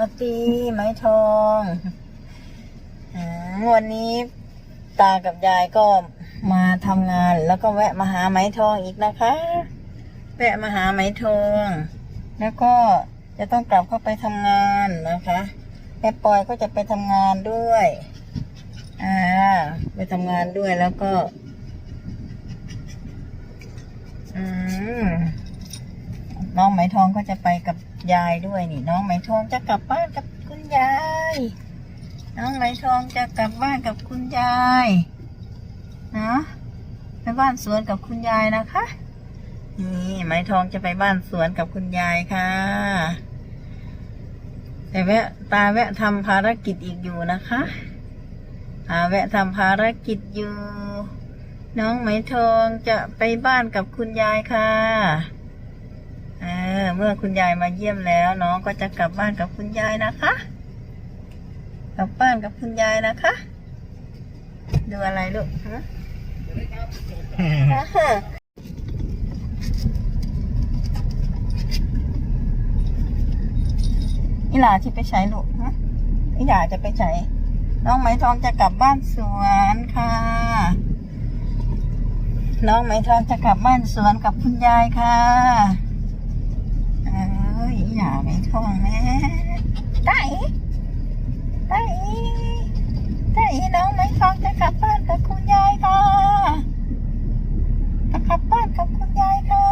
มาตีไม้ทองอวันนี้ตากับยายก็มาทำงานแล้วก็แวะมาหาไม้ทองอีกนะคะ แวะมาหาไม้ทอง แล้วก็จะต้องกลับเข้าไปทำงานนะคะแม่ปอยก็จะไปทำงานด้วย อ่า ไปทำงานด้วยแล้วก็ อืมน้องไหมทองก็จะไปกับ ยายด้วยนี่ น้องไหมทองจะกลับบ้านกับคุณยาย น้องไหมทองจะกลับบ้านกับคุณยายนะไปบ้านสวนกับคุณยายนะคะ นี่ไหมทองจะไปบ้านสวนกับคุณยายค่ะแต่แวะตาแวะทำภารกิจอีกอยู่นะคะตาแวะทำภารกิจอยู่ น้องไหมทองจะไปบ้านกับคุณยายค่ะ เมื่อคุณยายมาเยี่ยมแล้ว น้องก็จะกลับบ้านกับคุณยายนะคะ กลับบ้านกับคุณยายนะคะ ดูอะไรลูกฮะอีหลาที่ไปใช้ลูกฮะอีหลาจะไปใช้น้องไหมทองจะกลับบ้านสวนค่ะ น้องไหมทองจะกลับบ้านสวนกับคุณยายค่ะ อย่าไม่ท่องแม่ไต่ไต่ไต่น้องไม่ท่องจะกลับบ้านกับคุณยายค่ะจะกลับบ้านกับคุณยายค่ะ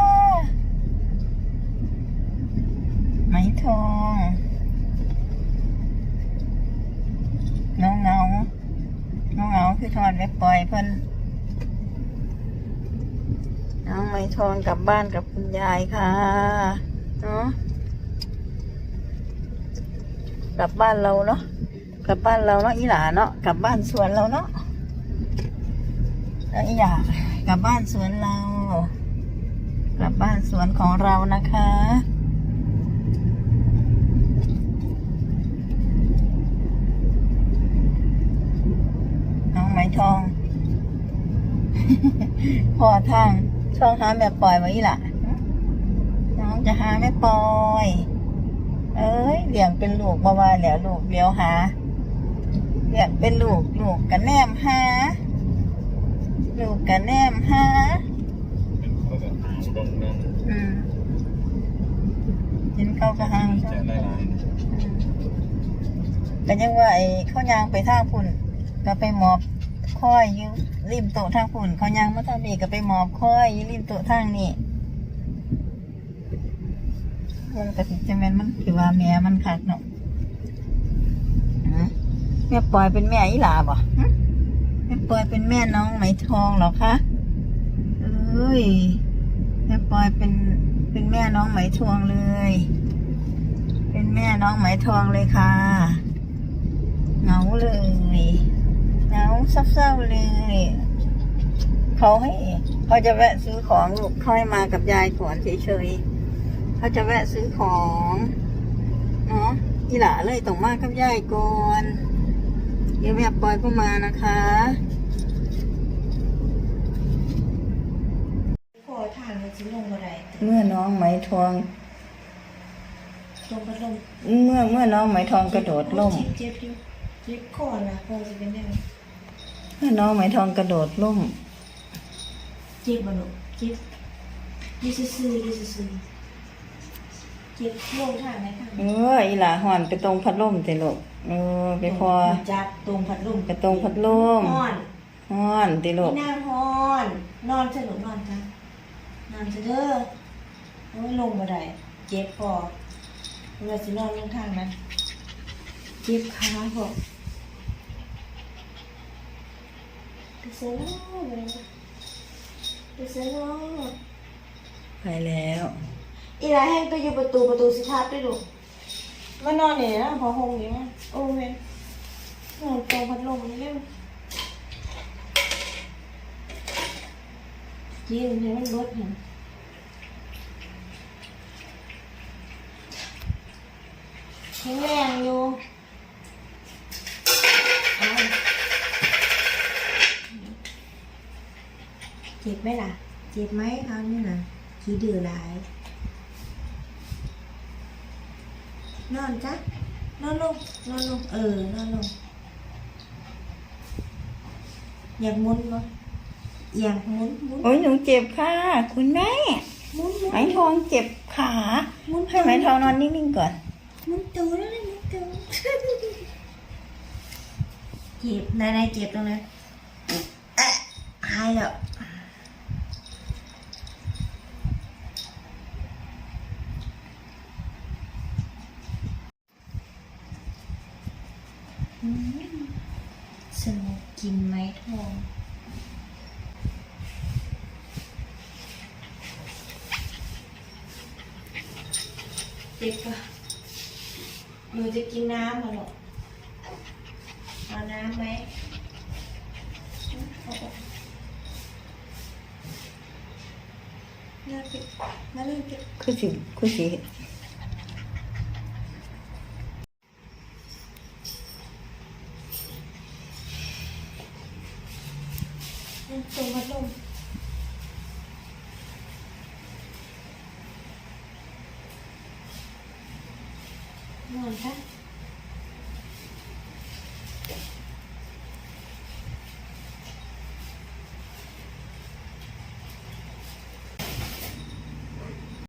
ไม่ท่องน้องเงาน้องเงาคือทอดไว้ปล่อยเพิ่นน้องไม่ทองกลับบ้านกับคุณยายค่ะ เนาะ กลับบ้านเราเนาะกลับบ้านเราเนาะอีหลาเนาะกลับบ้านสวนเราเนาะแล้วอีหลากลับบ้านสวนเรา กลับบ้านสวนของเรานะคะน้องไหมทอง พอทางช่องหาแบบปล่อยไว้อีหล่ะ น้องจะหาไม่ปล่อย เอ้ยเลี้ยงเป็นลูกบ่ว่าแล้วลูกเลี้ยวหาเลี้ยงเป็นลูกลูกกันแนมหาลูกกันแนมหาเขาก็หาตรงนั้นอืมเห็นเขากระหังจะไล่ลายแต่ยังว่าไอ้เขายางไปทางพุ่น ก็ไปหมอบค่อยอยู่ริมโต๊ะทางพุ่นเขายางมาทางนี้ก็ไปหมอบค่อยอยู่ริมโต๊ะทางนี้ มันก็สิจะแม่นมันคือว่าแม่มันคักเนาะฮะแม่ปล่อยเป็นแม่อีหลาบ่ะแม่ปล่อยเป็นแม่น้องไหมทองหรอคะเอ้ยแม่ปล่อยเป็นเป็นแม่น้องไหมทองเลย เป็นแม่น้องไหมทองเลยค่ะเหงาเลยเหงาเศร้าๆเลยเขาให้เขาจะแวะซื้อของลูกเขาให้มากับยายก่อนเฉยๆ เขาจะแวะซื้อของเนาะอีหล่าเลยต้องมากับยายก่อนเดี๋ยวแม่ปอยก็มานะคะพอทานมันสิลงบ่ได้เมื่อน้องไหมทองลงพัดลมเมื่อเมื่อน้องไหมทองกระโดดล่มเจ็บอยู่เจ็บคอนะคอจะเป็นแนวเมื่อน้องไหมทองกระโดดล่มเจ็บบ่ลูกเจ็บอยืดซื่อๆอยืดซื่อๆ เจ็บลงทางไหนทางเอออีหล่าหอนไปตรงพัดลมเตลูกเออไปพอจัดตรงพัดลมไปตรงพัดลมนอนหอนติลูกพี่นางฮอนนอนซะลูกนอนจ้ะนอนซะเด้อโอ้ยลงบ่ได้เจ็บคอเวลาสินอนลงทางนั้นเจ็บขาพอไปเสียแล้วไปไปเสียแล้วไปแล้ว อีไรแห้งก็อยู่ประตูประตูสิทับด้วยลูมานอนเนี่ยนะพอหงอยู่มั้งโอ้เว้นนอนตรงพัดลมนี่เร็วยินให้มันลดเห็นแข็งแรงอยู่เจ็บไหมล่ะ เจ็บไหมคราวนี้นะขี้ดื้อหลาย นอนจ้ะนอนลงนอนลงเออนอนลงอยากหมุนบ่อยากหมุนหมุนโอ้ยหนูเจ็บค่ะ คุณแม่หมุนหมุนไหมทองเจ็บขาหมุนให้ไหมทองนอนนิ่งๆก่อนหมุนตัวแล้วเลยหมุนตัวเจ็บนายนายเจ็บตรงนั้นเอ๊ะหายแล้ว สนุกกินไหมทองเจ็บปะหนูจะกินน้ำเหรอกเอาน้ำไหมเอาออกน่าเก็บมาเล่นเก็บคือสิคือสิ ตรงพัดลมนอนค่ะ